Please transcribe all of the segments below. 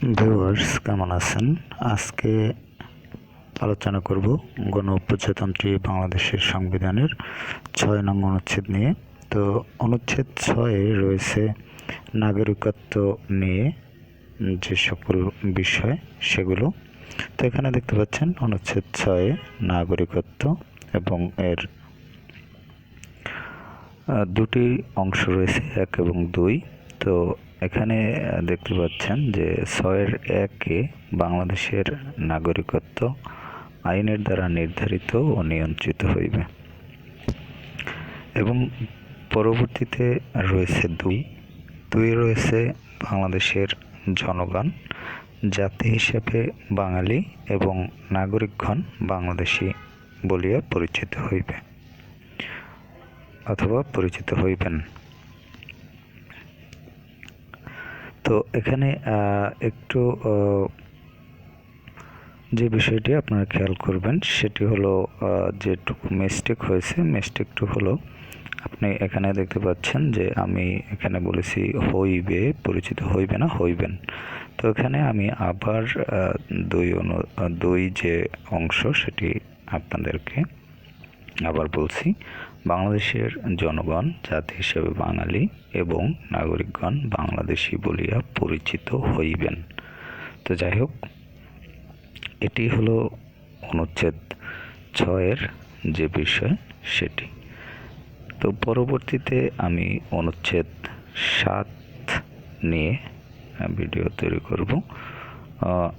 Viewers, কেমন আছেন? আজকে আলোচনা করব গণ প্রজাতন্ত্রী বাংলাদেশের সংবিধানের ছয় নং অনুচ্ছেদ নিয়ে। তো অনুচ্ছেদ ছয়ে রয়েছে নাগরিকত্ব নিয়ে যে সকল বিষয়, সেগুলো। তো এখানে দেখতে পাচ্ছেন, অনুচ্ছেদ ছয়ে নাগরিকত্ব এবং এর দুটি অংশ রয়েছে, এক এবং দুই। তো এখানে দেখতে পাচ্ছেন যে ছয়ের একে বাংলাদেশের নাগরিকত্ব আইনের দ্বারা নির্ধারিত ও নিয়ন্ত্রিত হইবে। এবং পরবর্তীতে রয়েছে দুই। দুই রয়েছে বাংলাদেশের জনগণ, জাতি হিসেবে বাঙালি এবং নাগরিকগণ বাংলাদেশি বলিয়া পরিচিত হইবে, অথবা পরিচিত হইবেন। তো এখানে একটু যে বিষয়টি আপনারা খেয়াল করবেন সেটি হলো যেটুকু মিস্টেক হয়েছে, মিস্টেকটু হলো, আপনি এখানে দেখতে পাচ্ছেন যে আমি এখানে বলেছি হইবে, পরিচিত হইবে না, হইবেন। তো এখানে আমি আবার দুই অনু, দুই যে অংশ সেটি আপনাদেরকে আবার বলছি। বাংলাদেশের জনগণ, জাতি হিসেবে বাঙালি এবং নাগরিকগণ বাংলাদেশি বলিয়া পরিচিত হইবেন। তো যাই হোক, এটি হলো অনুচ্ছেদ ছয়ের যে বিষয়, সেটি। তো পরবর্তীতে আমি অনুচ্ছেদ সাত নিয়ে ভিডিও তৈরি করব।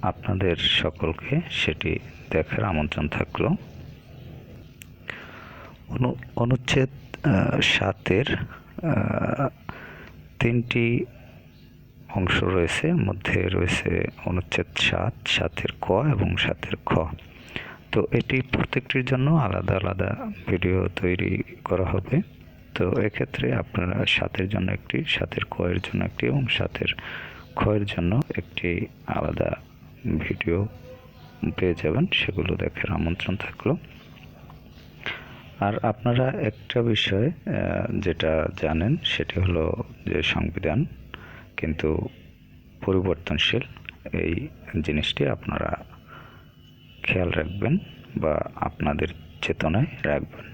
আপনাদের সকলকে সেটি দেখার আমন্ত্রণ থাকল। অনুচ্ছেদ সাতের তিনটি অংশ রয়েছে, মধ্যে রয়েছে অনুচ্ছেদ সাত, সাতের ক এবং সাতের খ। তো এটি প্রত্যেকটির জন্য আলাদা আলাদা ভিডিও তৈরি করা হবে। তো এক্ষেত্রে আপনারা সাতের জন্য একটি, সাতের ক এর জন্য একটি এবং সাতের এর জন্য একটি আলাদা ভিডিও পেয়ে যাবেন। সেগুলো দেখার আমন্ত্রণ থাকল। আর আপনারা একটা বিষয় যেটা জানেন, সেটি হলো যে সংবিধান কিন্তু পরিবর্তনশীল। এই জিনিসটি আপনারা খেয়াল রাখবেন বা আপনাদের চেতনায় রাখবেন।